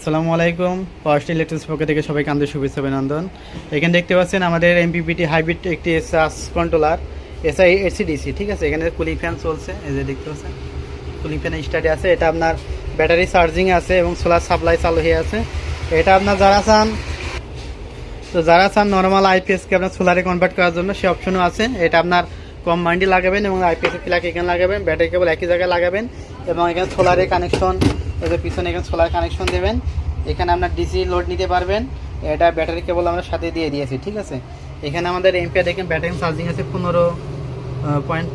আসসালামু আলাইকুম। First electrics পক্ষ থেকে সবাইকে আন্তরিক শুভেচ্ছা অভিনন্দন। এখানে দেখতে পাচ্ছেন আমাদের এমপিপিটি হাইব্রিড একটি সাস কন্ট্রোলার এসআই এসিডিসি ঠিক আছে? এখানে কুলিং ফ্যান চলছে, এই যে দেখতে পাচ্ছেন? কুলিং ফ্যান স্টার্টে আছে। এটা আপনার ব্যাটারি চার্জিং আছে এবং সোলার সাপ্লাই চালু হয়ে আছে। এটা আপনার যারা চান, তো যারা চান নর্মাল আইপিএসকে আপনার সোলারে কনভার্ট করার জন্য, সে অপশনও আছে। এটা আপনার কম মাইন্ডে লাগাবেন এবং আইপিএস প্লাগ এখানে লাগাবেন ব্যাটারি কেবল একই জায়গায় লাগাবেন এবং এখানে সোলারের কানেকশন এদের পিছনে এখানে সোলার কানেকশন দেবেন, এখানে আপনার ডিসি লোড নিতে পারবেন, এটা ব্যাটারি কেবল আমরা সাথে দিয়ে দিয়েছি, ঠিক আছে? এখানে আমাদের এমপিআর দেখেন ব্যাটারি চার্জিং আছে পনেরো পয়েন্ট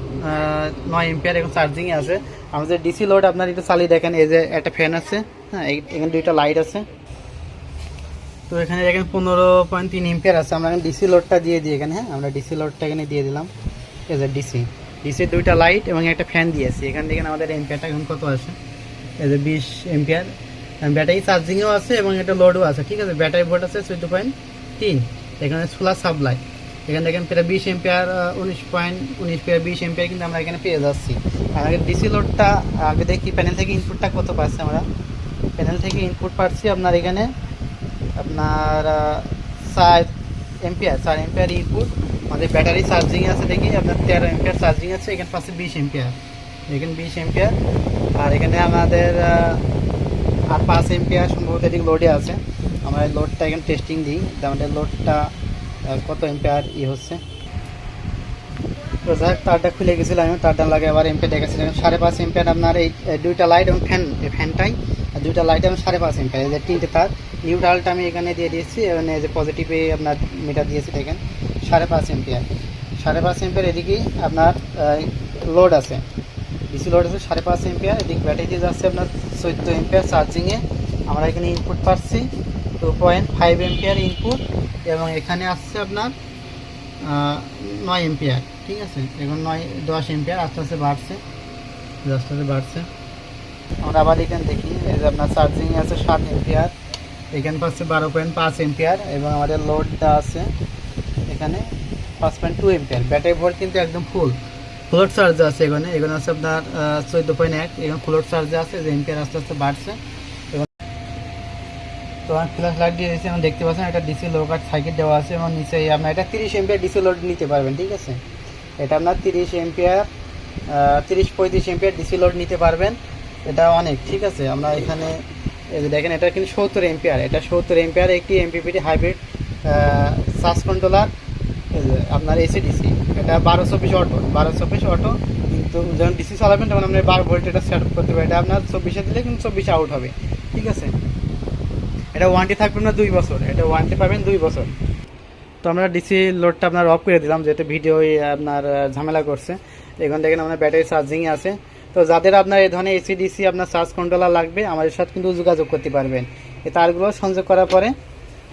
নয় এমপিআর এখন চার্জিংয়ে আছে। আমাদের ডিসি লোড আপনার একটু চালিয়ে দেখেন, এই যে একটা ফ্যান আছে হ্যাঁ এখানে দুইটা লাইট আছে। তো এখানে দেখেন পনেরো পয়েন্ট তিন এম্পিয়ার আছে, আমরা এখন ডিসি লোডটা দিয়ে দিই এখানে হ্যাঁ আমরা ডিসি লোডটা এখানে দিয়ে দিলাম। এই যে ডিসি ডিসির দুইটা লাইট এবং একটা ফ্যান দিয়েছি। এখান থেকে আমাদের এম্পিয়ারটা এখন কত আছে এই যে বিশ এম্পিয়ার। ব্যাটারি চার্জিংও আছে এবং একটা লোডও আছে, ঠিক আছে? ব্যাটারি ভোল্ট আছে চোদ্দ পয়েন্ট তিন। এখানে সোলার সাপ্লাই এখানে দেখেন প্রায় বিশ এম্পিয়ার উনিশ পয়েন্ট উনিশ পেয়ার বিশ এম্পিয়ার কিন্তু আমরা এখানে পেয়ে যাচ্ছি। আর আগে ডিসি লোডটা আগে দেখি প্যানেল থেকে ইনপুটটা কত পাচ্ছি আমরা? প্যানেল থেকে ইনপুট পাচ্ছি আপনার এখানে আপনার চার এম্পিয়ার চার এম্পিয়ার ইনপুট আমাদের ব্যাটারি চার্জিং আছে দেখি, আপনার তেরো এম্পিয়ার চার্জিং আছে, এখানে পাশে বিশ এম্পিয়ার। এখানে বিশ এম্পিয়ার। আর এখানে আমাদের আর পাঁচ এম্পিয়ার সম্ভবত এদিকে লোডে আছে। আমরা লোডটা এখানে টেস্টিং দিই। আমাদের লোডটা কত এম্পিয়ার ই হচ্ছে। তো যাই তারটা খুলে গেছিল আমি তারটা লাগে আবার এম্পিয়ার দেখেছিলাম সাড়ে পাঁচ এম্পিয়ার আপনার এই দুইটা লাইট এবং ফ্যান এই ফ্যানটাই আর দুইটা লাইট এবং সাড়ে পাঁচ এম্পিয়ার যে তিনটে তার। নিউট্রালটা আমি এখানে দিয়ে দিয়েছি এই যে পজিটিভে আপনার মিটার দিয়েছি, দেখেন। সাড়ে পাঁচ এম্পিয়ার সাড়ে পাঁচ এম্পিয়ার এদিকে আপনার লোড আছে। ডিসি লোড আছে সাড়ে পাঁচ এম্পিয়ার এদিকে ব্যাটারিতে যাচ্ছে আপনার চোদ্দ এম্পিয়ার চার্জিংয়ে আমরা এখানে ইনপুট পাচ্ছি two point five ampere input এবং এখানে আসছে আপনার নয় এম্পিয়ার ঠিক আছে? এখন নয়, দশ এম্পিয়ার আস্তে আস্তে বাড়ছে আস্তে আস্তে বাড়ছে। আমরা আবার এখানে দেখি, এই যে আপনার চার্জিং আছে সাত এম্পিয়ার এখানে পাচ্ছে বারো পয়েন্ট পাঁচ এম্পিয়ার এবং আমাদের লোডটা আছে এখানে পাঁচ point two ampere battery volt কিন্তু একদম ফুল ফ্লোট চার্জ আছে এখানে। এখানে আছে আপনার চোদ্দ পয়েন্ট এক। এখানে ফ্লোট চার্জে আছে, যে এম্পিয়ার আস্তে আস্তে বাড়ছে। তো আমি ফ্ল্যাশ লাইট দিয়ে দিয়েছি দেখতে পাচ্ছেন, একটা ডিসি লো সাইকেল দেওয়া আছে, এবং নিচে আপনার, এটা তিরিশ এম্পিয়ার ডিসি লোড নিতে পারবেন, ঠিক আছে? এটা আপনার তিরিশ এম্পিয়ার তিরিশ পঁয়ত্রিশ এম্পিয়ার ডিসি লোড নিতে পারবেন। এটা অনেক, ঠিক আছে? আমরা এখানে দেখেন, এটা কিন্তু সত্তর এম্পিয়ার এটা সত্তর এম্পিয়ার একটি এমপিপিটি হাইব্রিড সাস কন্ট্রোলার আপনার এসি ডিসি এটা বারো চব্বিশ অটো বারো চব্বিশ অটো কিন্তু যখন ডিসি চালাবেন তখন আপনি বারো ভোল্ট এটা সেট করতে পারেন এটা আপনার চব্বিশে দিলে কিন্তু চব্বিশে আউট হবে। ঠিক আছে? এটা ওয়ারেন্টি থাকবে না দুই বছর। এটা ওয়ারেন্টি পাবেন দুই বছর। তো আমরা ডিসি লোডটা আপনার অফ করে দিলাম, যেহেতু ভিডিও আপনার ঝামেলা করছে। এখান থেকে আপনার ব্যাটারি চার্জিং আছে। তো যাদের আপনার এই ধরনের এসি ডিসি আপনার চার্জ কন্ট্রোলার লাগবে, আমাদের সাথে কিন্তু যোগাযোগ করতে পারবেন। এই তারগুলো সংযোগ করার পরে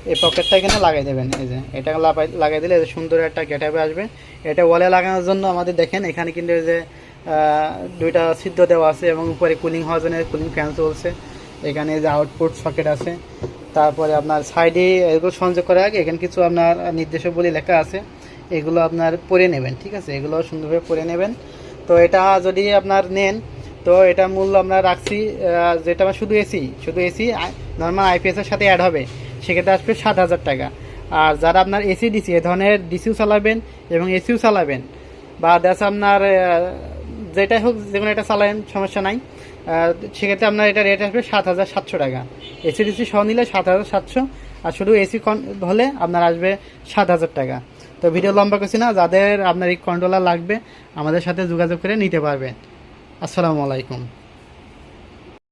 এই পকেটটা এখানে লাগাই দেবেন, এই যে। এটা লাগাই- দিলে সুন্দর একটা গেটাবে আসবে। এটা ওয়ালে লাগানোর জন্য আমাদের দেখেন, এখানে কিন্তু এই যে দুইটা সিদ্ধ দেওয়া আছে এবং উপরে কুলিং হওয়ার জন্য কুলিং ফ্যান চলছে। এখানে যে আউটপুট সকেট আছে। তারপরে আপনার সাইডে এগুলো সংযোগ করার আগে এখানে কিছু আপনার নির্দেশাবলী লেখা আছে। এগুলো আপনার পরে নেবেন, ঠিক আছে? এগুলো সুন্দরভাবে পরে নেবেন। তো এটা যদি আপনার নেন, তো এটা মূল্য আমরা রাখছি যেটা শুধু এসি শুধু এসি নর্মাল আইপিএস এর সাথে অ্যাড হবে। সেক্ষেত্রে আসবে সাত হাজার টাকা। আর যারা আপনার এসি ডিসি এ ধরনের ডিসিও চালাবেন এবং এসিও চালাবেন, বা দেখা আপনার যেটাই হোক যে কোনো একটা চালাবেন সমস্যা নাই। সেক্ষেত্রে আপনার এটা রেট আসবে সাত হাজার সাতশো টাকা। এসি ডিসি সহ নিলে সাত হাজার সাতশো, আর শুধু এসি হলে আপনার আসবে সাত হাজার টাকা। তো ভিডিও লম্বা করছি না, যাদের আপনার এই কন্ট্রোলার লাগবে, আমাদের সাথে যোগাযোগ করে নিতে পারবেন। আসসালামু আলাইকুম।